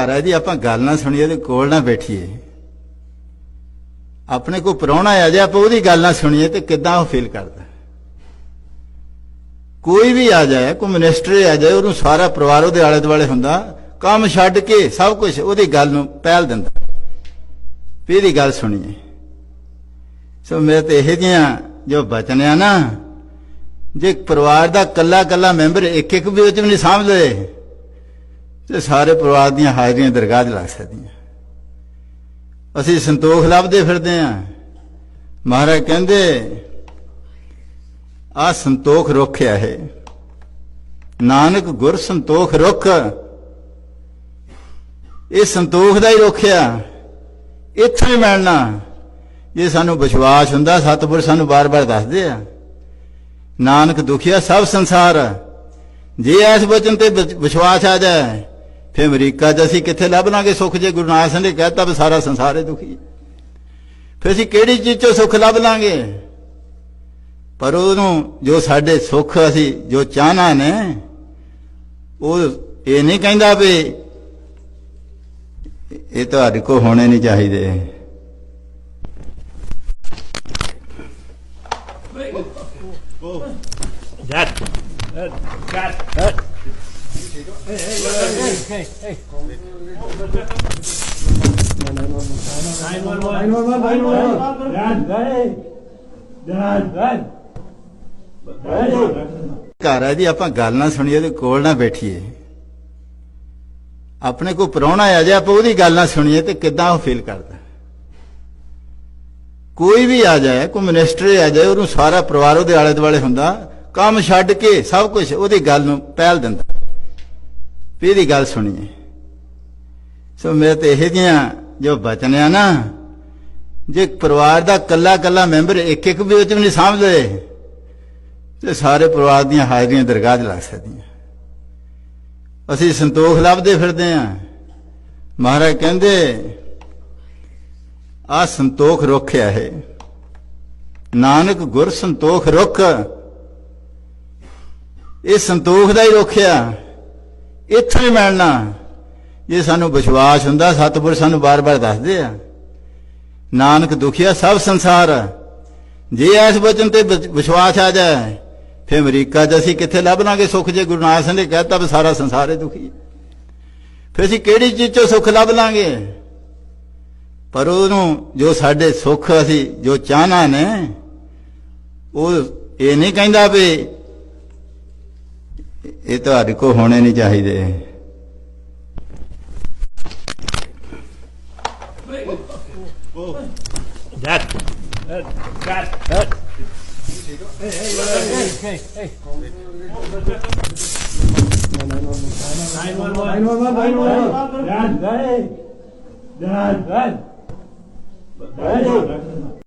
ਘਰ ਜੀ, ਆਪਾਂ ਗੱਲ ਨਾ ਸੁਣੀਏ ਤੇ ਕੋਲ ਨਾ ਬੈਠੀਏ। ਆਪਣੇ ਕੋ ਪ੍ਰਾਹੁਣਾ ਆ ਜੇ, ਆਪਾਂ ਉਹਦੀ ਗੱਲ ਨਾ ਸੁਣੀਏ ਤੇ ਕਿੱਦਾਂ ਉਹ ਫੀਲ ਕਰਦਾ। ਕੋਈ ਵੀ ਆ ਜਾਏ, ਕੋਈ ਮਿਨਿਸਟਰ ਆ ਜਾਏ, ਉਹਨੂੰ ਸਾਰਾ ਪਰਿਵਾਰ ਉਹਦੇ ਆਲੇ ਦੁਆਲੇ ਹੁੰਦਾ, ਕੰਮ ਛੱਡ ਕੇ ਸਭ ਕੁਝ ਉਹਦੀ ਗੱਲ ਨੂੰ ਪਹਿਲ ਦਿੰਦਾ। ਵੀ ਇਹਦੀ ਗੱਲ ਸੁਣੀਏ। ਸੋ ਮੇਰੇ ਤੇ ਇਹ ਜੀਆਂ ਜੋ ਬਚਨ ਆ ਨਾ, ਜੇ ਪਰਿਵਾਰ ਦਾ ਕੱਲਾ ਕੱਲਾ ਮੈਂਬਰ ਇੱਕ ਇੱਕ ਵੀ ਵਿੱਚ ਵੀ ਨਹੀਂ ਸਾਂਭਦੇ ਤੇ ਸਾਰੇ ਪਰਿਵਾਰ ਦੀਆਂ ਹਾਜ਼ਰੀਆਂ ਦਰਗਾਹ 'ਚ ਲੱਗ ਸਕਦੀਆਂ। ਅਸੀਂ ਸੰਤੋਖ ਲੱਭਦੇ ਫਿਰਦੇ ਆਂ ਮਹਾਰਾਜ ਕਹਿੰਦੇ, ਆ ਸੰਤੋਖ ਰੁੱਖ ਆ ਇਹ। ਨਾਨਕ ਗੁਰ ਸੰਤੋਖ ਰੁੱਖ। ਇਹ ਸੰਤੋਖ ਦਾ ਹੀ ਰੁੱਖ ਆ। ਇੱਥੇ ਹੀ ਮਿਲਣਾ। ਜੇ ਸਾਨੂੰ ਵਿਸ਼ਵਾਸ ਹੁੰਦਾ, ਸਤਿਗੁਰ ਸਾਨੂੰ ਬਾਰ-ਬਾਰ ਦੱਸਦੇ ਆ, ਨਾਨਕ ਦੁਖੀਆ ਸਭ ਸੰਸਾਰ। ਜੇ ਇਸ ਵਚਨ ਤੇ ਵਿਸ਼ਵਾਸ ਆ ਜਾਏ ਫਿਰ ਅਮਰੀਕਾ 'ਚ ਅਸੀਂ ਕਿੱਥੇ ਲੱਭ ਲਾਂਗੇ ਸੁੱਖ ਜੇ ਗੁਰੂ ਨਾਨਕ ਸਿੰਘ ਨੇ ਕਹਿਤਾ ਵੀ ਸਾਰਾ ਸੰਸਾਰ ਹੀ ਦੁਖੀ ਹੈ ਫਿਰ ਅਸੀਂ ਕਿਹੜੀ ਚੀਜ਼ 'ਚੋਂ ਸੁੱਖ ਲੱਭ ਲਾਂਗੇ ਪਰ ਉਹਨੂੰ ਜੋ ਸਾਡੇ ਸੁੱਖ ਅਸੀਂ ਜੋ ਚਾਹਨਾ ਨੇ, ਉਹ ਇਹ ਨਹੀਂ ਕਹਿੰਦਾ ਵੀ ਇਹ ਤੁਹਾਡੇ ਕੋ ਹੋਣੇ ਨਹੀਂ ਚਾਹੀਦੇ That. That. That. ਘਰ ਹੈ ਜੀ, ਆਪਾਂ ਗੱਲ ਨਾ ਸੁਣੀਏ ਤੇ ਕੋਲ ਨਾ ਬੈਠੀਏ। ਆਪਣੇ ਕੋ ਪ੍ਰਾਹੁਣਾ ਆ ਜੇ, ਆਪਾਂ ਉਹਦੀ ਗੱਲ ਨਾ ਸੁਣੀਏ ਤੇ ਕਿੱਦਾਂ ਉਹ ਫੀਲ ਕਰਦਾ। ਕੋਈ ਵੀ ਆ ਜਾਏ, ਕੋਈ ਮਿਨਿਸਟਰ ਆ ਜਾਏ, ਉਹਨੂੰ ਸਾਰਾ ਪਰਿਵਾਰ ਉਹਦੇ ਆਲੇ ਦੁਆਲੇ ਹੁੰਦਾ, ਕੰਮ ਛੱਡ ਕੇ ਸਭ ਕੁਝ ਉਹਦੀ ਗੱਲ ਨੂੰ ਪਹਿਲ ਦਿੰਦਾ। ਵੀ ਇਹਦੀ ਗੱਲ ਸੁਣੀਏ ਸੋ ਮੇਰੇ ਤੇ ਇਹ ਜੀਆਂ ਜੋ ਬਚਨ ਆ ਨਾ, ਜੇ ਪਰਿਵਾਰ ਦਾ ਕੱਲਾ ਕੱਲਾ ਮੈਂਬਰ ਇੱਕ ਇੱਕ ਵੀ ਵਿੱਚ ਵੀ ਨਹੀਂ ਸਮਝਦੇ, ਤੇ ਸਾਰੇ ਪਰਿਵਾਰ ਦੀਆਂ ਹਾਜ਼ਰੀਆਂ ਦਰਗਾਹ 'ਚ ਲੱਗ ਸਕਦੀਆਂ। ਅਸੀਂ ਸੰਤੋਖ ਲੱਭਦੇ ਫਿਰਦੇ ਆਂ। ਮਹਾਰਾਜ ਕਹਿੰਦੇ, ਆ ਸੰਤੋਖ ਰੁੱਖ ਆ ਇਹ। ਨਾਨਕ ਗੁਰ ਸੰਤੋਖ ਰੁੱਖ, ਇਹ ਸੰਤੋਖ ਦਾ ਹੀ ਰੁੱਖ ਆ। ਇੱਥੋਂ ਹੀ ਮਿਲਣਾ। ਜੇ ਸਾਨੂੰ ਵਿਸ਼ਵਾਸ ਹੁੰਦਾ ਸਤਿਪੁਰ ਸਾਨੂੰ ਬਾਰ-ਬਾਰ ਦੱਸਦੇ ਆ। ਨਾਨਕ ਦੁਖੀਆ ਸਭ ਸੰਸਾਰ। ਜੇ ਇਸ ਵਚਨ ਤੇ ਵਿਸ਼ਵਾਸ ਆ ਜਾਏ, ਫਿਰ ਅਮਰੀਕਾ 'ਚ ਅਸੀਂ ਕਿੱਥੇ ਲੱਭ ਲਾਂਗੇ ਸੁੱਖ? ਜੇ ਗੁਰੂ ਨਾਨਕ ਸਿੰਘ ਨੇ ਕਹਿਤਾ ਵੀ ਸਾਰਾ ਸੰਸਾਰ ਹੀ ਦੁਖੀ ਹੈ। ਫਿਰ ਅਸੀਂ ਕਿਹੜੀ ਚੀਜ਼ 'ਚੋਂ ਸੁੱਖ ਲੱਭ ਲਾਂਗੇ? ਪਰ ਉਹਨੂੰ ਜੋ ਸਾਡੇ ਸੁੱਖ ਅਸੀਂ ਜੋ ਚਾਹਨਾ ਨੇ, ਉਹ ਇਹ ਨਹੀਂ ਕਹਿੰਦਾ ਵੀ ਇਹ ਤੁਹਾਡੇ ਕੋ ਹੋਣੇ ਨਹੀਂ ਚਾਹੀਦੇ dad dad dad Dad, Dad, Dad, Dad, Dad.